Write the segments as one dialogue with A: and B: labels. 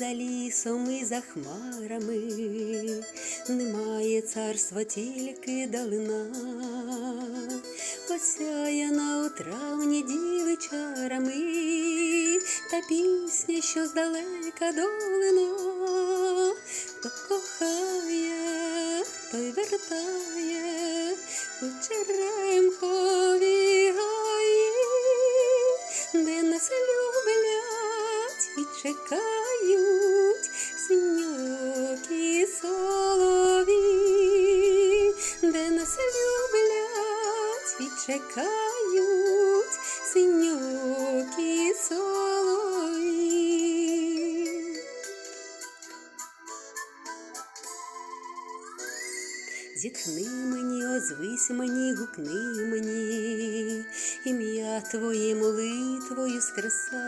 A: За лісом, і за хмарами. Немає царства, тільки долина. Осяяна у травні діви чарами, та пісня, що здалека долина, хто кохає, той вертає у черемхові гаї, де нас люблять і чекають чекають синьокі солові. Зітхни мені, озвись мені, гукни мені, ім'я твоє молитвою скреса.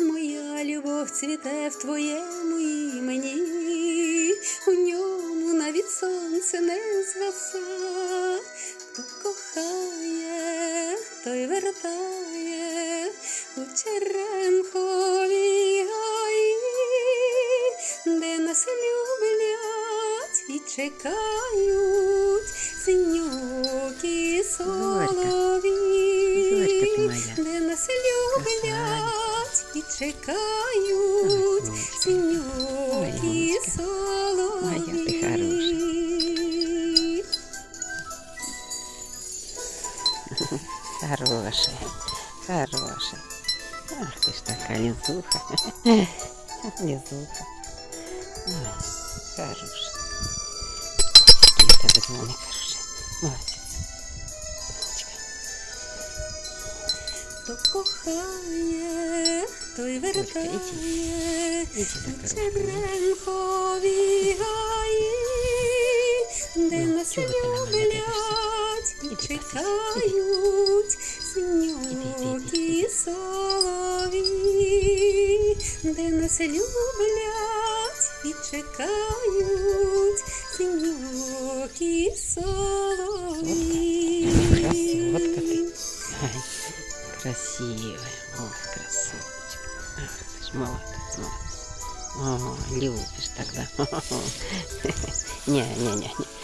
A: Моя любов цвіте в твоєму імені, у ньому навіть сонце не згаса. Хто кохає, той вертає у черемхові гаї, де нас люблять і чекають синьокі солові, де нас люблять і чекають
B: Ой,
A: солові.
B: Хорошая, хорошая. Ах ты ж такая лизуха. Лизуха. Ой, хорошая. Какие у тебя звоны хорошие. Молодец.
A: Хто кохає, той вертає у гаї, де нас люблять і чекають. Солові, де нас люблять і чекають синьокі солові.
B: Красотка ты. Ай, красивая. Ой, красоточка. Ах, ты ж молодец, молодец. О, любишь тогда. Не, не, не, не.